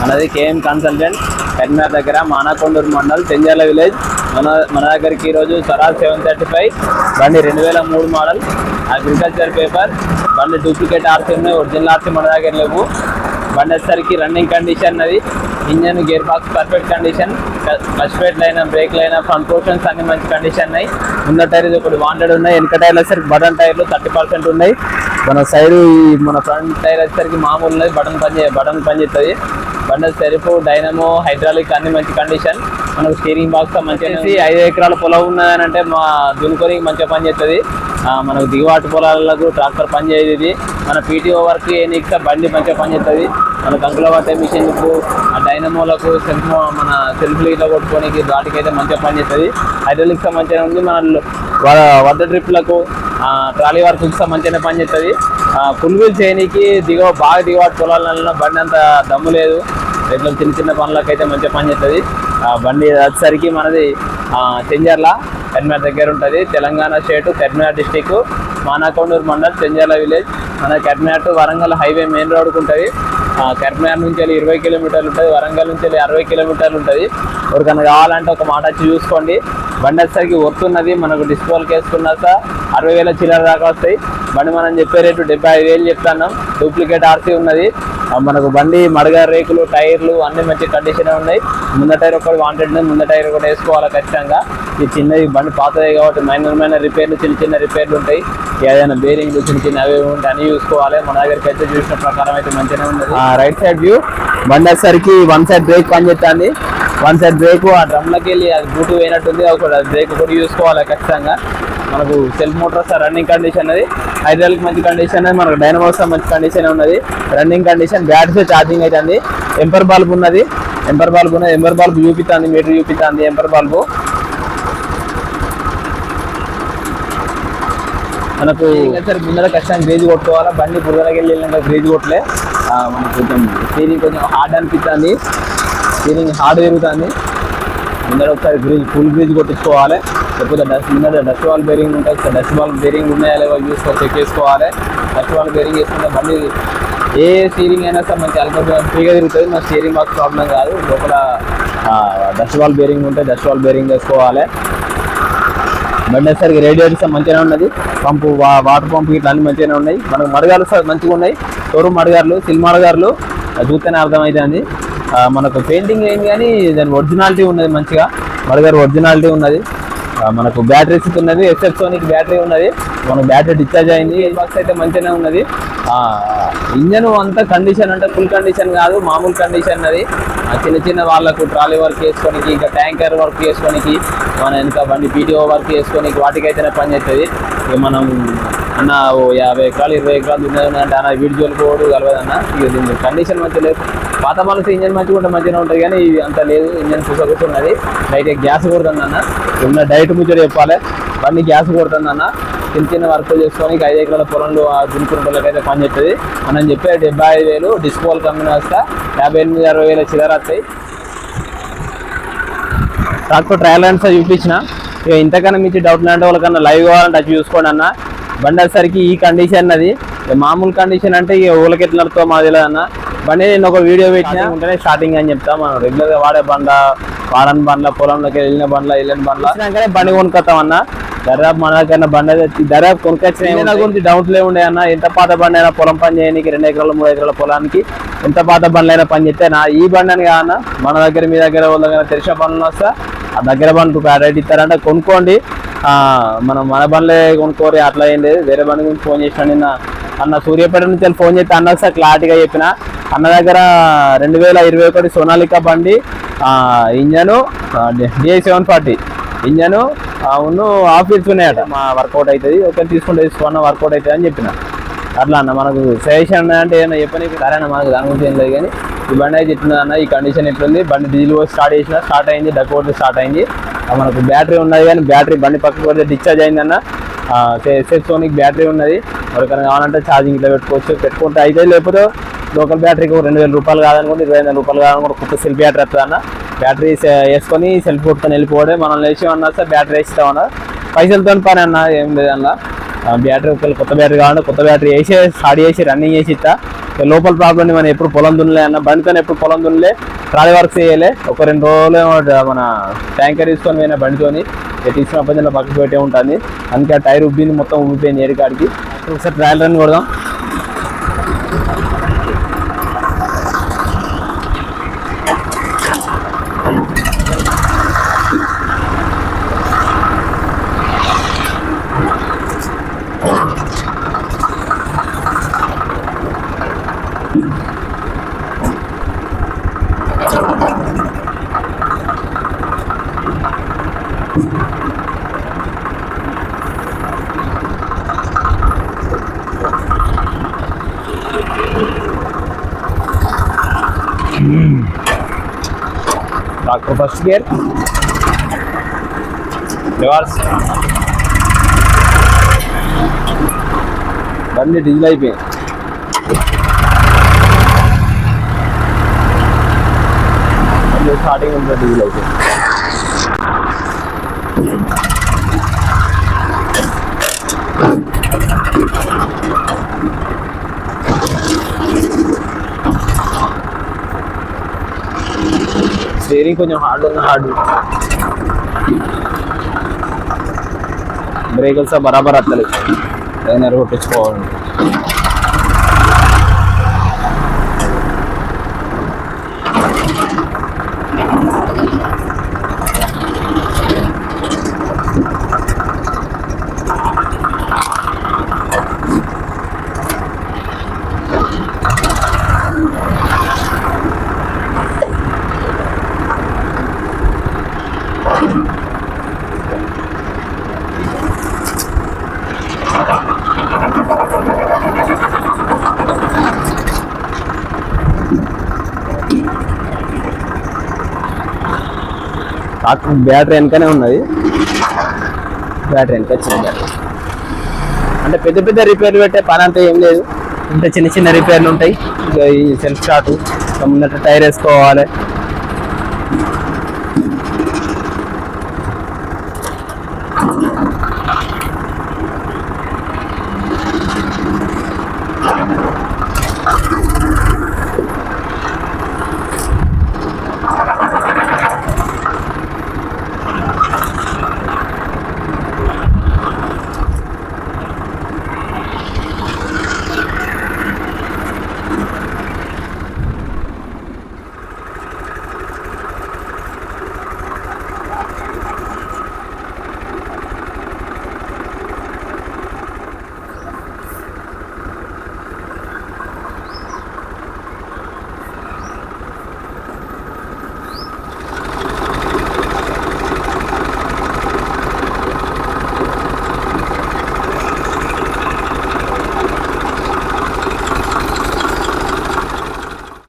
మనది KM consultant Karimnagar దగ్గర మానాకొండూరు mandal తెంజాల village. మన మన దగ్గరికి ఈరోజు స్వరాజ్ సెవెన్ థర్టీ ఫైవ్ బండి రెండు వేల మూడు మోడల్ అగ్రికల్చర్ పేపర్ బండి డూప్లికేట్ ఆర్సీ ఉన్నాయి ఒరిజినల్ ఆర్సీ మన దగ్గర లేవు. బండి వచ్చేసరికి రన్నింగ్ కండిషన్ అది engine gear box perfect condition first ప్లేట్లు అయినా బ్రేక్లు అయినా ఫ్రంట్ పోర్షన్స్ అన్ని మంచి కండిషన్ ఉన్నాయి. ముందు టైర్ ఇది ఒకటి వాంటెడ్ ఉన్నాయి వెనక టైర్లు వచ్చేసరికి బటన్ టైర్లు థర్టీ పర్సెంట్ ఉన్నాయి. మన సైడ్ మన ఫ్రంట్ టైర్ వచ్చేసరికి మామూలు ఉన్నది బటన్ పని బటన్ పని చేస్తుంది బండి సెల్ఫ్ డైనమో హైడ్రాలిక్ అన్ని మంచి కండిషన్. మనకు స్టీరింగ్ బాక్స్ మంచిగా. ఐదు ఎకరాల పొలం ఉన్నదని అంటే మా దున్నుకొని మంచిగా పని చేస్తుంది. మనకు దిగుబాటు పొలాలకు ట్రాక్టర్ పని చేయదు మన పీటీఓ వర్క్ ఏ బండి మంచిగా పని చేస్తుంది. మన కంకుల పట్టే మిషన్కు ఆ డైనమోలకు సెల్ఫ్ మన సెల్ఫ్ ఇట్లా కొట్టుకోనికి వాటికైతే మంచిగా పని చేస్తుంది. హైడ్రాలిక్స్ మంచిగా ఉంది. మన వద్ద ట్రిప్లకు ట్రాలీ వర్క్ మంచిగానే పని చేస్తుంది. ఫుల్ వీల్ చేయనీకి దిగవ బాగా దిగుబాటు పొలాలలో బండి అంత దమ్ము లేదు. ఇట్లా చిన్న చిన్న పనులకు అయితే మంచిగా పని చేస్తుంది. బండి వచ్చేసరికి మనది చెంజర్ల కరీంనగర్ దగ్గర ఉంటుంది. Telangana state Karimnagar district Manakondur mandal Chenjerla village. మన Karimnagar to Warangal highway main రోడ్కు ఉంటుంది. కరీంనగర్ నుంచి వెళ్ళి ఇరవై కిలోమీటర్లు ఉంటుంది వరంగల్ నుంచి వెళ్ళి అరవై కిలోమీటర్లు ఉంటుంది. ఎవరికైనా కావాలంటే ఒక మాట వచ్చి చూసుకోండి. బండి వచ్చేసరికి వస్తున్నది మనకు డిస్పోల్కి వేసుకున్నాక అరవై వేల చిల్లర దాకా వస్తాయి. బండి మనం చెప్పే రేటు డెబ్బై ఐదు వేలు చెప్తున్నాం. డూప్లికేట్ ఆర్సీ ఉన్నది. మనకు బండి మడగ రేకులు టైర్లు అన్ని మంచి కండిషన్ ఉన్నాయి. ముంద టైర్ ఒకటి వాంటెడ్ ఉంది ముంద టైర్ ఒకటి వేసుకోవాలి ఖచ్చితంగా. ఈ చిన్నది బండి పాతదే కాబట్టి మైనర్ మైనర్ రిపేర్లు చిన్న చిన్న రిపేర్లు ఉంటాయి. ఏదైనా బేరింగ్లు చిన్న చిన్న అవి ఉంటాయి అన్ని చూసుకోవాలి. మన దగ్గరికి అయితే చూసిన ప్రకారం అయితే మంచిగానే ఉంది రైట్ సైడ్ వ్యూ బండి వచ్చేసరికి వన్ సైడ్ బ్రేక్ పనిచేస్తుంది వన్ సైడ్ బ్రేక్ ఆ డ్రమ్లకి వెళ్ళి అది బూటు పోయినట్టుంది. ఒక బ్రేక్ కూడా చూసుకోవాలి ఖచ్చితంగా. మనకు సెల్ఫ్ మోటార్స్ రన్నింగ్ కండిషన్ అది. హైడ్రాలిక్ మంచి కండిషన్ అది. మనకు డైనమోస్ మంచి కండిషన్ ఉన్నది. రన్నింగ్ కండిషన్ బ్యాటరీ ఛార్జింగ్ అవుతుంది ఎంపర్ బల్బ్ ఉన్నది. ఎంపర్ బల్బ్ ఉన్నది. ఎంపర్ బల్బ్ చూపిస్తుంది మీటర్ చూపిస్తుంది ఎంపర్ బల్బ్ మనకు సార్ ముందర కష్టంగా గ్రేజ్ కొట్టుకోవాలా బండి బుర్రకి వెళ్ళినాక గ్రేజ్ కొట్టలే. మనకు కొంచెం స్టీరింగ్ కొంచెం హార్డ్ అనిపిస్తుంది స్టీరింగ్ హార్డ్ తిరుగుతుంది ముందర ఒకసారి గ్రీజ్ ఫుల్ గ్రీజ్ కొట్టించుకోవాలి లేకపోతే డస్ట్ ముందర డస్ట్ వాల్ బేరింగ్ ఉంటుంది డస్ట్ వాల్ బేరింగ్ ఉన్నాయా. లేవో చూసుకో చెక్ చేసుకోవాలి. డస్ట్ వాల్ బేరింగ్ వేసుకుంటే బండి ఏ స్టీరింగ్ అయినా సరే మంచి అల్పంగా ఫ్రీగా తిరుగుతుంది. మన స్టీరింగ్ బాక్స్ ప్రాబ్లం కాదు. లోపల డస్ట్ వాల్ బేరింగ్ ఉంటే డస్ట్ వాల్ బేరింగ్ వేసుకోవాలి బండి వచ్చేసరికి రేడియేటర్స్ మంచిగానే ఉన్నది. పంపు వా- వాటర్ పంపు ఇట్లా అన్ని మంచిగానే ఉన్నాయి. మనకు మడగాలు మంచిగా ఉన్నాయి. షోరూమ్ మడగారులు సిల్ మడగారులు చూస్తేనే అర్థమవుతుంది మనకు పెయింటింగ్ అయింది కానీ దాని ఒరిజినాలిటీ ఉన్నది మంచిగా. మడగారు ఒరిజినాలిటీ ఉన్నది. మనకు బ్యాటరీస్ ఉన్నది. ఎస్ఎఫ్ సోనిక్ బ్యాటరీ ఉన్నది. మనకు బ్యాటరీ డిశ్చార్జ్ అయింది. బాక్స్ అయితే మంచిగానే ఉన్నది. ఇంజన్ అంతా కండిషన్ అంటే ఫుల్ కండిషన్ కాదు మామూలు కండిషన్ అది. చిన్న చిన్న వాళ్ళకు ట్రాలీ వర్క్ చేసుకోనికి ఇంకా ట్యాంకర్ వర్క్ చేసుకోనికి మన వెనక బండి పీటీఓ వర్క్ చేసుకోనికి వాటికైతేనే పని చేస్తుంది. ఇక మనం అన్న ఓ యాభై ఎకరాలు ఇరవై ఎకరాలు ఉన్నది అంటే అన్న వీడియోలు జోలికి పోడు కలవదన్న. ఇక దీని కండిషన్ మంచిగా లేదు. పాత పాలసీ ఇంజన్ మంచిగా ఉంటే మంచిగా ఉంటుంది కానీ ఇది అంత లేదు. ఇంజన్ పుసగుతున్నది బయట గ్యాస్ కొడుతుంది అన్న ఉన్న డైట్ ముచ్చట చెప్పాలి. బండి గ్యాస్ కొడుతుంది అన్న చిన్న చిన్న వర్క్ చేసుకొని ఐదు ఎకరాల పొలంలో దున్నుకున్న అయితే పని చేస్తుంది. మనం చెప్పే డెబ్బై ఐదు వేలు డిస్కోల్ కంపెనీ వస్తే యాభై ఎనిమిది అరవై వేల చిల్లర వస్తాయి. ట్రాక్టర్ ట్రయల్ రన్స్ చూపించిన. ఇక ఇంతకన్నా మించి డౌట్ లాంటి వాళ్ళకన్నా లైవ్ కావాలంటే అది చూసుకోండి అన్న. బండి వచ్చేసరికి ఈ కండిషన్ అది మామూలు కండిషన్ అంటే ఇక ఊళ్ళకి ఎట్లా నడుతో అన్న. బండి నేను ఒక వీడియో పెట్టిన. ఉంటేనే స్టార్టింగ్ అని చెప్తా. మనం రెగ్యులర్గా వాడే బండ్ల వాడని బండ్ల పొలంలోకి వెళ్ళిన బండ్ల వెళ్ళిన బండ్ల. బండి కొనుక్కొస్తాం అన్న దర్యాబ్ మన దగ్గర బండి దర్యాబ్ కొనుక్కొచ్చిన గురించి డౌట్ లేవుండే అన్న. ఎంత పాత బండి అయినా పొలం పని చేయడానికి రెండు ఎకరాల మూడు ఎకరాల పొలానికి ఎంత పాత బండ్లు అయినా పని చేస్తే నా ఈ బండి అని కాదన్న. మన దగ్గర మీ దగ్గర వాళ్ళ దగ్గర తెలిసిన బండ్లు వస్తా ఆ దగ్గర బండ్లు రేట్ ఇస్తారంటే కొనుక్కోండి. ఆ, మనం మన బండ్లే కొనుక్కోరు అట్లా ఏం లేదు. వేరే బండి గురించి ఫోన్ చేసిన నిన్న అన్న సూర్యాపేట నుంచి ఫోన్ చేస్తే అన్న సార్ క్లారిటీగా చెప్పిన. అన్న దగ్గర రెండు వేల ఇరవై ఒకటి సోనాలికా బండి engine DI seven forty. Engine అవును ఆఫీస్ ఉన్నాయట. మా వర్కౌట్ అవుతుంది ఒకటి తీసుకుంటే తీసుకున్న వర్కౌట్ అవుతుంది అని చెప్పిన. అట్లా అన్న మనకు సజెషన్ అంటే ఏమైనా చెప్పని సరే అన్న మనకు దాని గురించి ఏం లేదు కానీ ఈ బండి అయితే ఇట్లా అన్న ఈ కండిషన్ ఎట్లుంది బండి డీజిల్ పోసి స్టార్ట్ చేసిన స్టార్ట్ అయింది డకోట్ స్టార్ట్ అయింది. మనకు బ్యాటరీ ఉన్నది కానీ బ్యాటరీ బండి పక్కకు పడితే డిశ్చార్జ్ అయిందన్న ఎస్ఎస్ సోనిక్ బ్యాటరీ ఉన్నది. ఎవరికైనా కావాలంటే ఛార్జింగ్ ఇట్లా పెట్టుకోవచ్చు. పెట్టుకుంటే అయితే లేకపోతే లోకల్ బ్యాటరీకి ఒక రెండు వేల రూపాయలు కాదనుకుంటే ఇరవై ఐదు రూపాయలు కాదనుకుంటే కొత్త సెల్ బ్యాటరీ వస్తుంది అన్న. బ్యాటరీ వేసుకొని సెల్ఫ్ కొట్టుకొని వెళ్ళిపోవడే మనం లేచి అన్నా సార్ బ్యాటరీ వేస్తామన్నా పైసలతో పని అన్న ఏం లేదన్నా బ్యాటరీ ఒకవేళ కొత్త బ్యాటరీ కావాలంటే కొత్త బ్యాటరీ వేసి స్టార్ట్ చేసి రన్నింగ్ చేసి ఇస్తా. లోపల ప్రాబ్లం మనం ఎప్పుడు పొలం దున్నలే అన్న బండితో ఎప్పుడు పొలం దున్నలే ట్రాలీ వర్క్ చేయలే. ఒక రెండు రోజులు మన ట్యాంకర్ తీసుకొని పోయిన బండితోని తీసుకున్న పద్ధతిలో పక్కకు పెట్టే ఉంటుంది. అందుకే ఆ టైర్ ఉబ్బింది మొత్తం ఉబ్బిపోయింది ఏరికాడికి. ఒకసారి ట్రయల్ రన్ కొడదాం. డాక్టర్ ఫస్ట్ గేర్ రివర్స్ బండి డీజిల్ అయిపోయింది బండి స్టార్టింగ్ ఉంటుంది డీజిల్ అయిపోయింది స్టీరింగ్ కొంచెం హార్డ్ ఉంది హార్డ్ బ్రేకులు సార్ బరాబర్ అత్తలేదు. ఏదైనా కొట్టించుకోవాలి. బ్యాటరీ వెనకనే ఉన్నది. బ్యాటరీ వెనక చిన్న బ్యాటరీ. అంటే పెద్ద పెద్ద రిపేర్లు పెట్టే పని అంతా ఏం లేదు. అంటే చిన్న చిన్న రిపేర్లు ఉంటాయి. ఇక ఈ సెల్ఫ్ స్టార్ట్ ముందట టైర్ వేసుకోవాలి.